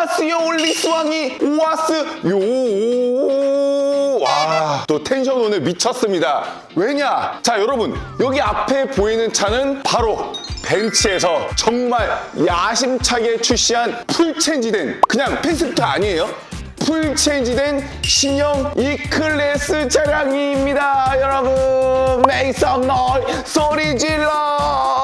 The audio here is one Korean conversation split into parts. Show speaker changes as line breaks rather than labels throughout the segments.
오아스요 리스왕이. 오아스 요. 와 또 텐션 오늘 미쳤습니다. 왜냐? 자 여러분 여기 앞에 보이는 차는 바로 벤츠에서 정말 야심차게 출시한 풀체인지된 그냥 펜스부터 아니에요? 풀 체인지된 신형 E클래스 차량입니다 여러분. Make 소리 질러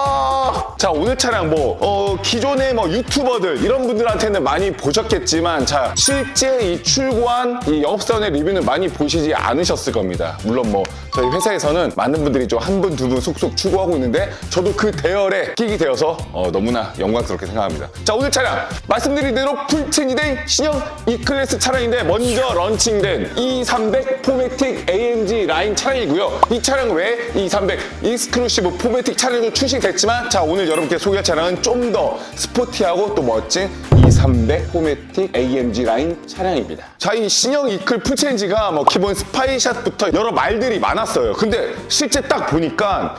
자 오늘 차량 뭐 어, 기존의 뭐 유튜버들 이런 분들한테는 많이 보셨겠지만 자 실제 이 출고한 이 영업사원의 리뷰는 많이 보시지 않으셨을 겁니다. 물론 뭐 저희 회사에서는 많은 분들이 좀 한 분 두 분 속속 출고하고 있는데 저도 그 대열에 끼게 되어서 어, 너무나 영광스럽게 생각합니다 자 오늘 차량 말씀드린 대로 풀 체인지된 신형 E클래스 차량인데 먼저 런칭된 E300 포매틱 AMG 라인 차량이고요. 이 차량 외에 E300 익스클루시브 포매틱 차량도 출시됐지만 자 오늘 여러분께 소개할 차량은 좀 더 스포티하고 또 멋진 E300 포매틱 AMG 라인 차량입니다. 자 이 신형 이클 풀체인지가 뭐 기본 스파이샷부터 여러 말들이 많았어요. 근데 실제 딱 보니까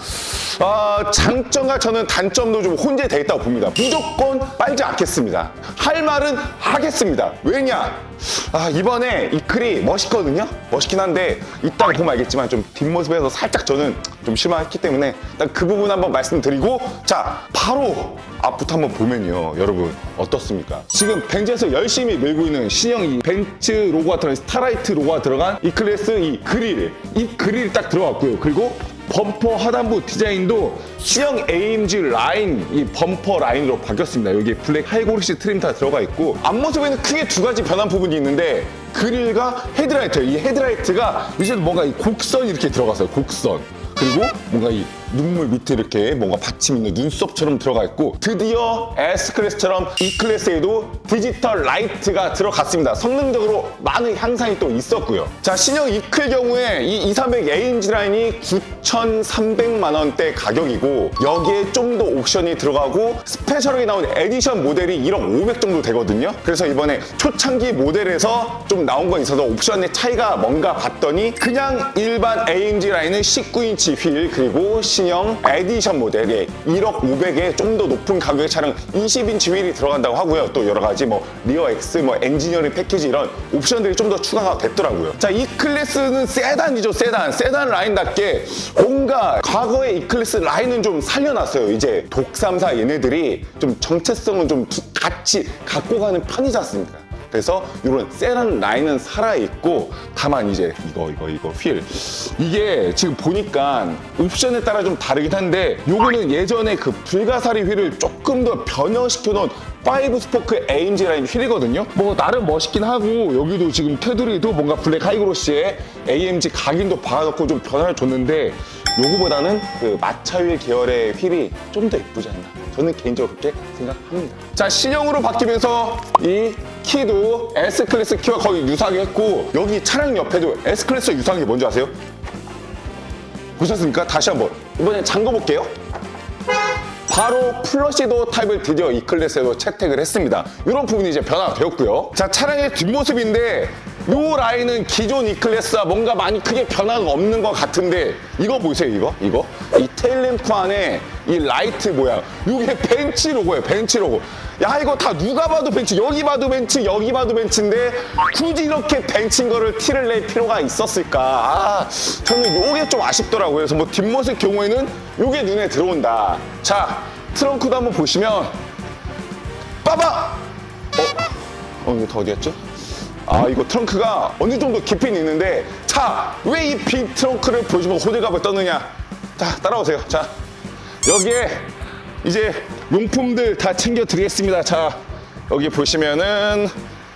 아, 장점과 저는 단점도 좀 혼재돼 있다고 봅니다. 무조건 빨지 않겠습니다. 할 말은 하겠습니다. 왜냐? 아, 이번에 이 글이 멋있거든요? 멋있긴 한데, 이따가 보면 알겠지만 좀 뒷모습에서 살짝 저는 좀 실망했기 때문에 일단 그 부분 한번 말씀드리고, 자, 바로 앞부터 한번 보면요. 여러분, 어떻습니까? 지금 벤츠에서 열심히 밀고 있는 신형 이 벤츠 로고가 들어간 스타라이트 로고가 들어간 이 클래스 이 그릴, 이 그릴이 딱 들어갔고요. 그리고 범퍼 하단부 디자인도 수형 AMG 라인 이 범퍼 라인으로 바뀌었습니다. 여기 블랙 하이고리시 트림 다 들어가 있고 앞모습에는 크게 두 가지 변한 부분이 있는데 그릴과 헤드라이트 이 헤드라이트가 이제 뭔가 이 곡선이 이렇게 들어갔어요. 곡선. 그리고 뭔가 이 눈물 밑에 이렇게 뭔가 받침 있는 눈썹처럼 들어가 있고 드디어 S클래스처럼 E클래스에도 디지털 라이트가 들어갔습니다. 성능적으로 많은 향상이 또 있었고요. 자 신형 E클 경우에 이 2300 AMG 라인이 9,300만 원대 가격이고 여기에 좀 더 옵션이 들어가고 스페셜하게 나온 에디션 모델이 1억 500 정도 되거든요. 그래서 이번에 초창기 모델에서 좀 나온 건 있어서 옵션의 차이가 뭔가 봤더니 그냥 일반 AMG 라인은 19인치 휠 그리고 신형 에디션 모델에 1억 500에 좀 더 높은 가격의 차량 20인치 휠이 들어간다고 하고요. 또 여러 가지 뭐 리어 X, 뭐 엔지니어링 패키지 이런 옵션들이 좀 더 추가가 됐더라고요. 자, 이 클래스는 세단이죠, 세단. 세단 라인답게 뭔가 과거의 이 클래스 라인은 좀 살려놨어요. 이제 독삼사 얘네들이 좀 정체성은 좀 두- 같이 갖고 가는 편이지 않습니까? 그래서 이런 세란 라인은 살아있고 다만 이제 이거 이거 이거 휠 이게 지금 보니까 옵션에 따라 좀 다르긴 한데 요거는 예전에 그 불가사리 휠을 조금 더 변형시켜 놓은 5 스포크 AMG 라인 휠이거든요. 뭐 나름 멋있긴 하고 여기도 지금 테두리도 뭔가 블랙 하이그로시에 AMG 각인도 박아놓고 좀 변화를 줬는데 요거보다는 그 마차휠 계열의 휠이 좀 더 예쁘지 않나 저는 개인적으로 그렇게 생각합니다 자 신형으로 바뀌면서 이 키도 S클래스 키와 거의 유사하게 했고 여기 차량 옆에도 S클래스 유사한 게 뭔지 아세요? 보셨습니까? 다시 한번 이번엔 잠궈 볼게요 바로 플러시도 타입을 드디어 이 클래스에도 채택을 했습니다. 이런 부분이 이제 변화가 되었고요. 자, 차량의 뒷모습인데 이 라인은 기존 이 클래스와 뭔가 많이 크게 변화가 없는 것 같은데 이거 보세요, 이거? 이거? 이 테일램프 안에 이 라이트 모양. 이게 벤치 로고예요, 벤치 로고. 야, 이거 다 누가 봐도 벤치. 여기 봐도 벤치, 여기 봐도 벤치인데 굳이 이렇게 벤치인 거를 티를 낼 필요가 있었을까? 아, 저는 이게 좀 아쉽더라고요. 그래서 뭐 뒷모습 경우에는 이게 눈에 들어온다. 자, 트렁크도 한번 보시면 빠방! 어? 어, 이거 다 어디였죠? 아, 이거 트렁크가 어느 정도 깊이는 있는데 자, 왜 이 빈 트렁크를 보여주면 호들갑을 떠느냐? 자, 따라오세요. 자, 여기에 이제 용품들 다 챙겨 드리겠습니다. 자, 여기 보시면은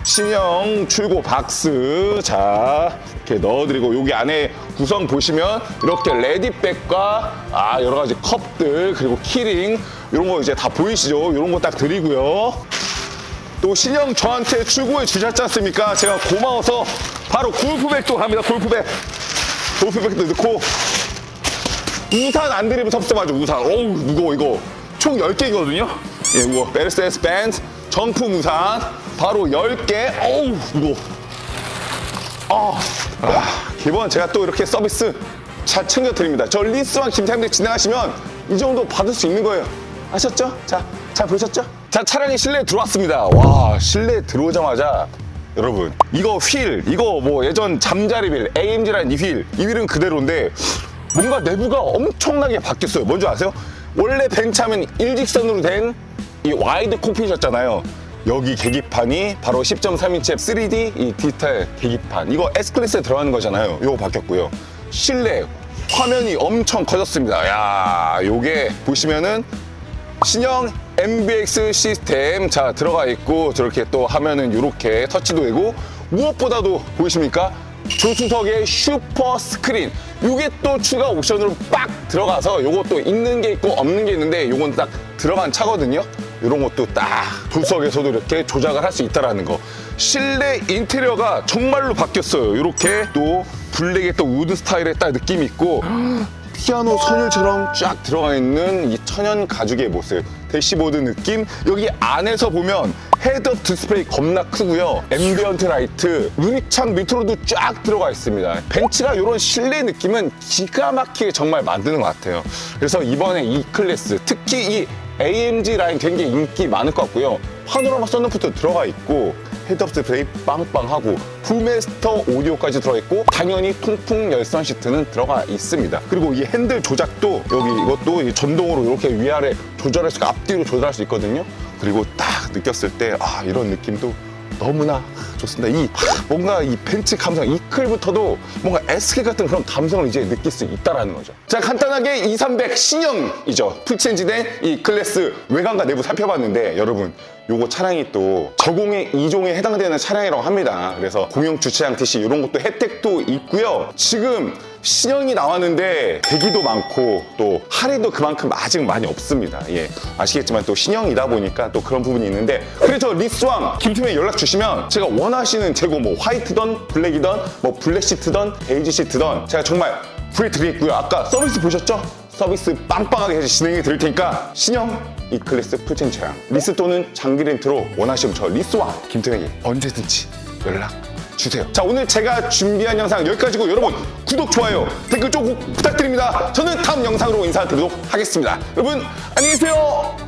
신형 출고 박스 자 이렇게 넣어드리고 여기 안에 구성 보시면 이렇게 레디백과 아 여러 가지 컵들 그리고 키링 이런 거 이제 다 보이시죠? 이런 거 딱 드리고요. 또 신형 저한테 출고해 주셨지 않습니까? 제가 고마워서 바로 골프백도 갑니다. 골프백. 골프백도 넣고. 우산 안 드리면 섭섭하죠 우산. 어우 무거워 이거. 총 10개거든요? 예 이거 메르세데스 벤츠 정품 우산. 바로 10개. 어우 무거워. 아, 아, 기본 제가 또 이렇게 서비스 잘 챙겨드립니다. 저 리스왕 김태현님 진행하시면 이 정도 받을 수 있는 거예요. 아셨죠? 자, 잘 보셨죠? 자 차량이 실내에 들어왔습니다. 와 실내에 들어오자마자 여러분 이거 휠 이거 뭐 예전 잠자리 휠 AMG라는 이휠이 휠은 그대로인데 뭔가 내부가 엄청나게 바뀌었어요. 뭔지 아세요? 원래 벤츠하면 일직선으로 된 이 와이드 콕핏이었잖아요. 여기 계기판이 바로 10.3인치 3D 이 디지털 계기판. 이거 S클래스에 들어가는 거잖아요. 이거 바뀌었고요. 실내 화면이 엄청 커졌습니다. 야 요게 보시면은 신형 MBX 시스템. 자 들어가 있고 저렇게 또 하면은 이렇게 터치도 되고 무엇보다도 보이십니까? 조수석에 슈퍼 스크린. 이게 또 추가 옵션으로 빡 들어가서 요것도 있는 게 있고 없는 게 있는데 요건 딱 들어간 차거든요. 이런 것도 딱 조수석에서도 이렇게 조작을 할 수 있다라는 거. 실내 인테리어가 정말로 바뀌었어요. 이렇게 또 블랙의 또 우드 스타일의 딱 느낌이 있고 피아노 선율처럼 쫙 들어가 있는 이 천연 가죽의 모습 대시보드 느낌. 여기 안에서 보면 헤드업 디스플레이 겁나 크고요. 앰비언트 라이트 유리창 밑으로도 쫙 들어가 있습니다. 벤츠가 이런 실내 느낌은 기가 막히게 정말 만드는 것 같아요. 그래서 이번에 이 클래스 특히 이 AMG 라인 굉장히 인기 많을 것 같고요. 파노라마 썬루프도 들어가 있고 헤드업 디스플레이 빵빵하고 풀메스터 오디오까지 들어있고 당연히 통풍 열선 시트는 들어가 있습니다. 그리고 이 핸들 조작도 여기 이것도 이 전동으로 이렇게 위아래 조절할 수 있고 앞뒤로 조절할 수 있거든요. 그리고 딱 느꼈을 때 아 이런 느낌도 너무나 좋습니다. 이 뭔가 이 벤츠 감성 이 클부터도 뭔가 SK 같은 그런 감성을 이제 느낄 수 있다라는 거죠. 자 간단하게 2300 신형이죠. 풀체인지된 이 클래스 외관과 내부 살펴봤는데 여러분 요거 차량이 또 저공해 2종에 해당되는 차량이라고 합니다. 그래서 공용 주차장 TC 이런 것도 혜택도 있고요. 지금 신형이 나왔는데 대기도 많고 또 할인도 그만큼 아직 많이 없습니다. 예. 아시겠지만 또 신형이다 보니까 또 그런 부분이 있는데 그래서 리스왕 김팀에 연락 주시면 제가 원하시는 재고 뭐 화이트던 블랙이던 뭐 블랙 시트던 베이지 시트던 제가 정말 구해 드리겠고요. 아까 서비스 보셨죠? 서비스 빵빵하게 진행해 드릴 테니까 신형 이 클래스 풀체인 차량 리스 또는 장기 렌트로 원하시면 저 리스와 김태형에게 언제든지 연락 주세요. 자 오늘 제가 준비한 영상 여기까지고 여러분 구독 좋아요 댓글 좀꼭 부탁드립니다. 저는 다음 영상으로 인사드리도록 하겠습니다. 여러분 안녕히 계세요.